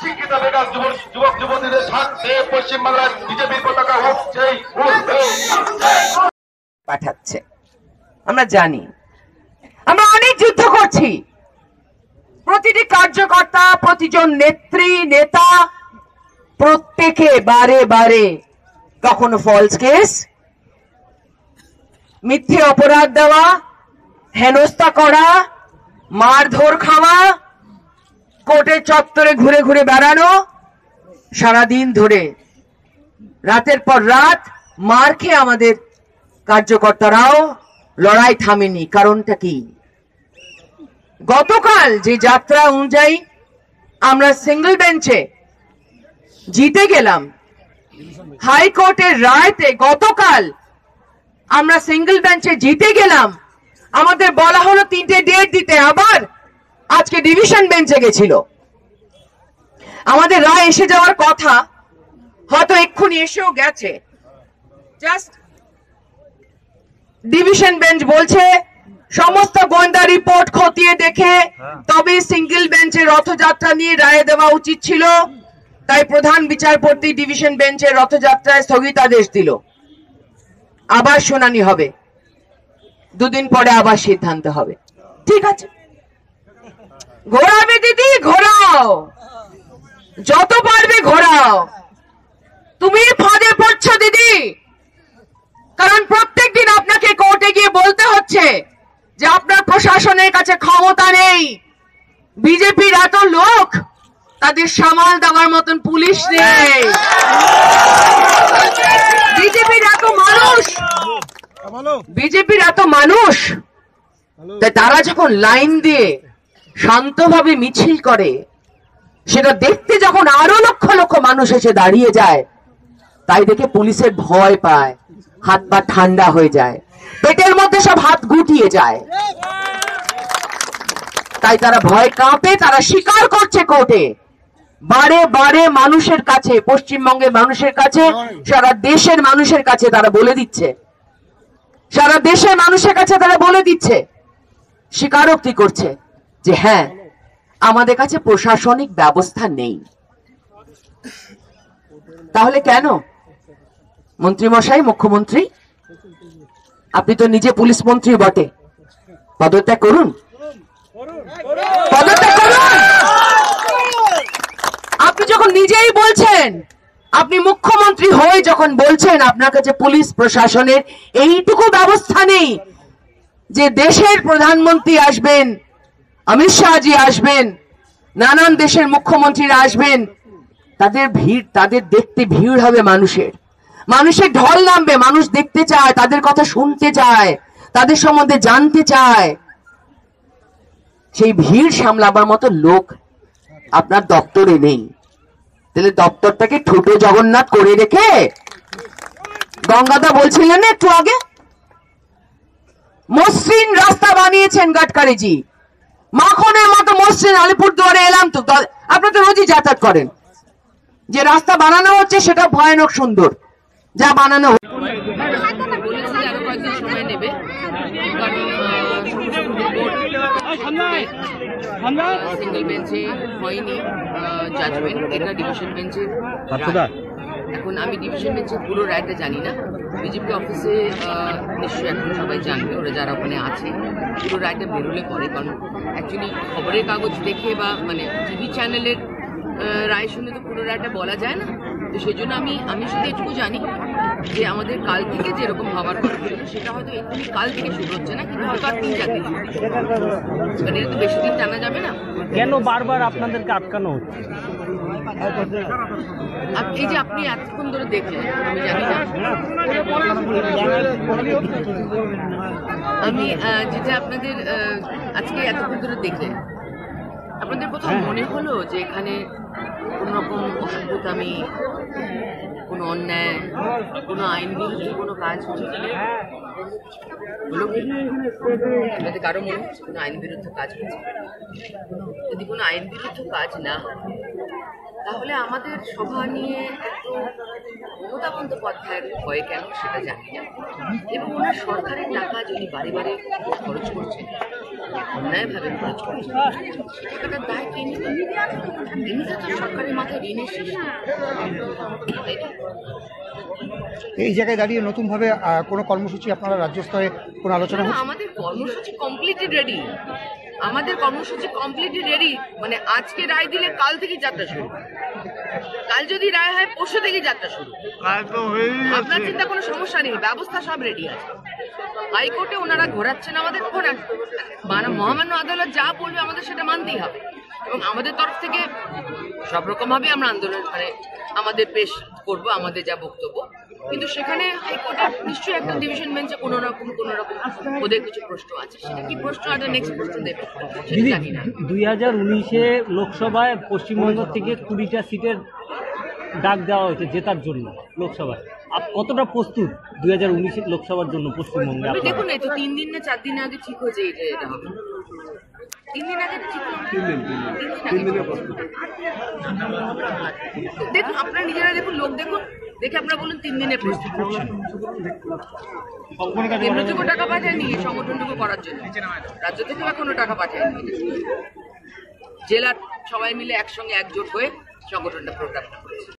শিক্ষিত বেকার যুবক যুবতীদের স্বার্থে পশ্চিমবাংলায় বিজেপির পতাকা উঠছেই পাঠাচ্ছে। আমরা জানি। আমরা অনেক যুদ্ধ করছি। প্রতিটি কার্যকর্তা, প্রতিজন নেত্রী, নেতা প্রত্যেকে বারে বারে কখনো ফলস কেস মিথ্যে অপরাধ দেওয়া, হেনস্থা করা, মারধর খাওয়া, কোর্টের চত্বরে ঘুরে ঘুরে বেড়ানো, সারাদিন ধরে। রাতের পর রাত মার খেয়ে আমাদের কার্যকর্তারাও লড়াই থামেনি। কারণটা কি? গতকাল যে যাত্রা অনুযায়ী আমরা সিঙ্গল বেঞ্চে জিতে গেলাম, হাইকোর্টের রায়তে গতকাল আমরা সিঙ্গল বেঞ্চে জিতে গেলাম। আমাদের বলা হলো তিনটে ডেট দিতে, আবার আজকে ডিভিশন বেঞ্চে গেছিল। আমাদের রায় এসে যাওয়ার কথা, হয়তো এক্ষুনি এসেও গেছে। জাস্ট ডিভিশন বেঞ্চ বলছে সমস্ত গোয়েন্দা রিপোর্ট খতিয়ে দেখে তবে সিঙ্গেল বেঞ্চে রথযাত্রা নিয়ে রায় দেওয়া উচিত ছিল। তাই প্রধান বিচারপতি ডিভিশন বেঞ্চের রথযাত্রায় স্থগিতাদেশ দিল। আবার শুনানি হবে। দুদিন পরে আবার সিদ্ধান্ত হবে। ঠিক আছে। ঘোরাবে দিদি ঘোরাও। যত পারবে ঘোরাও। তুমি ফাঁদে পড়ছো দিদি। কারণ প্রত্যেকদিন আপনাকে কোর্টে গিয়ে বলতে হচ্ছে যে আপনার প্রশাসনের কাছে ক্ষমতা নেই বিজেপির এত লোক তাদের সামাল দেওয়ার মতন পুলিশ নেই। বিজেপির এত মানুষ। বিজেপির এত মানুষ। তারা যখন লাইন দিয়ে শান্তভাবে মিছিল করে সেটা দেখতে যখন আরও লক্ষ লক্ষ মানুষ এসে দাঁড়িয়ে যায় তাই দেখে পুলিশের ভয় পায় হাত পা ঠান্ডা হয়ে যায় পেটের মধ্যে সব হাত গুটিয়ে যায়। তাই তারা ভয় কাঁপে তারা স্বীকার করছে কোর্টে। বারে বারে মানুষের কাছে পশ্চিমবঙ্গের মানুষের কাছে সারা দেশের মানুষের কাছে তারা বলে দিচ্ছে। সারা দেশের মানুষের কাছে তারা বলে দিচ্ছে। স্বীকারোক্তি করছে যে হ্যাঁ আমাদের কাছে প্রশাসনিক ব্যবস্থা নেই। তাহলে কেন? মন্ত্রী মশাই মুখ্যমন্ত্রী আপনি তো নিজে পুলিশ মন্ত্রী বটে। পদত্যাগ করুন। পদত্যাগ করুন আপনি যখন নিজেই বলছেন, আপনি মুখ্যমন্ত্রী হয়ে যখন বলছেন আপনার কাছে পুলিশ প্রশাসনের এইটুকু ব্যবস্থা নেই যে দেশের প্রধানমন্ত্রী আসবেন, অমিত শাহজি আসবেন, নানান দেশের মুখ্যমন্ত্রীরা আসবেন, তাদের ভিড়, তাদের দেখতে ভিড় হবে মানুষের। মানুষের ঢল নামবে, মানুষ দেখতে চায়, তাদের কথা শুনতে চায়, তাদের সম্বন্ধে জানতে চায়। সেই ভিড় সামলাবার মতো লোক আপনার দপ্তরে নেই। তাহলে দপ্তরটাকে ছোট জগন্নাথ করে রেখে? গঙ্গাদা বলছিলেন না একটু আগে? মসৃণ রাস্তা বানিয়েছেন গাডকারিজি। মাখনের মতো মসৃণ আলিপুর দুয়ারে এলাম তো। আপনারা তো রোজই যাতায়াত করেন। যে রাস্তা বানানো হচ্ছে সেটা ভয়ানক সুন্দর। যা বানানো হচ্ছে জাজমেন্ট এটা ডিভিশন বেঞ্চে এখন আমি ডিভিশন বেঞ্চের পুরো রায়টা জানি না। বিজেপি অফিসে নিশ্চয়ই এখন সবাই জানবে ওরা যারা ওখানে আছে। পুরো রায়টা বেরোলে পরে কারণ অ্যাকচুয়ালি খবরের কাগজ দেখে বা মানে টিভি চ্যানেলের রায় শুনে তো পুরো রায়টা বলা যায় না। তো সেই জন্য আমি আমি শুধু এটুকু জানি যে আমাদের কাল থেকে যেরকম হওয়ার কথা ছিল সেটা হয়তো এক্ষুনি কাল থেকে শুরু হচ্ছে না কিন্তু হয়তো আর তিন চার দিন মানে এটা তো বেশি দিন টানা যাবে না। কেন বারবার আপনাদেরকে আটকানো হচ্ছে? এই যে আপনি এতক্ষণ ধরে দেখলেন আমি জানি না। আমি যেটা আপনাদের আজকে এতক্ষণ ধরে দেখলেন আপনাদের কোথাও মনে হলো যে এখানে কোনো রকম অসভ্যতামি কোনো অন্যায় কোনো আইন বিরুদ্ধে কোনো কাজ হচ্ছে? যাতে কারও মনে হচ্ছে কোনো আইন বিরুদ্ধে কাজ হচ্ছে? যদি কোনো আইন বিরুদ্ধ কাজ না হয় তাহলে আমাদের সভা নিয়ে এত মমতা বন্দ্যোপাধ্যায়ের ভয় কেন সেটা জানি না। এবং ওনার সরকারের টাকা যদি বারে বারে খরচ করছেন অন্যায়ভাবে খরচ করছেন সে টাকাটার দায় কে নেবে? এমনিতে তো সরকারের মাথায় ঋণের সৃষ্টি। তাই না এই জায়গায় দাঁড়িয়ে নতুনভাবে আহ, কোনো কর্মসূচি আপনারা রাজ্য স্তরে কোনো আলোচনা হচ্ছে? আমাদের কর্মসূচি কমপ্লিটলি রেডি আমাদের কর্মসূচি কমপ্লিটলি রেডি মানে আজকে রায় দিলে কাল থেকে যাত্রা শুরু। কাল যদি রায় হয় পরশু থেকে যাত্রা শুরু। আপনার চিন্তা কোনো সমস্যা নেই ব্যবস্থা সব রেডি আছে। হাইকোর্টে ওনারা ঘোরাচ্ছেন আমাদের ঘোরান মানে মহামান্য আদালত যা বলবে আমাদের সেটা মানতেই হবে। এবং আমাদের তরফ থেকে সব রকম ভাবে আমরা আন্দোলন মানে আমাদের পেশ করব আমাদের যা বক্তব্য। কিন্তু সেখানে হাইকোর্টের নিশ্চয়ই একটা ডিভিশন বেঞ্চে কোনো রকম কোনো রকম ওদের কিছু প্রশ্ন আছে। সেটা কি প্রশ্ন আছে নেক্সট প্রশ্ন দেবে সেটা জানি না। দুই হাজার উনিশে লোকসভায় পশ্চিমবঙ্গ থেকে কুড়িটা সিটের ডাক দেওয়া হয়েছে জেতার জন্য লোকসভায়। কতটা প্রস্তুত দুই হাজার উনিশের লোকসভার জন্য পশ্চিমবঙ্গে দেখুন এই তো তিন দিন না চার দিন আগে ঠিক হয়েছে এটা এটা হবে। তিন দিন আগে তিন দিন তিন দিন। দেখুন আপনারা নিজেরা দেখুন লোক দেখুন দেখে আপনারা বলুন তিন দিনের প্রস্তুত। কেন্দ্রটুকু টাকা পাঠায়নি এই সংগঠনটুকু করার জন্য। রাজ্য থেকেও এখনও টাকা পাঠায়নি। জেলার সবাই মিলে একসঙ্গে একজোট হয়ে সংগঠনটা প্রোগ্রামটা করেছে।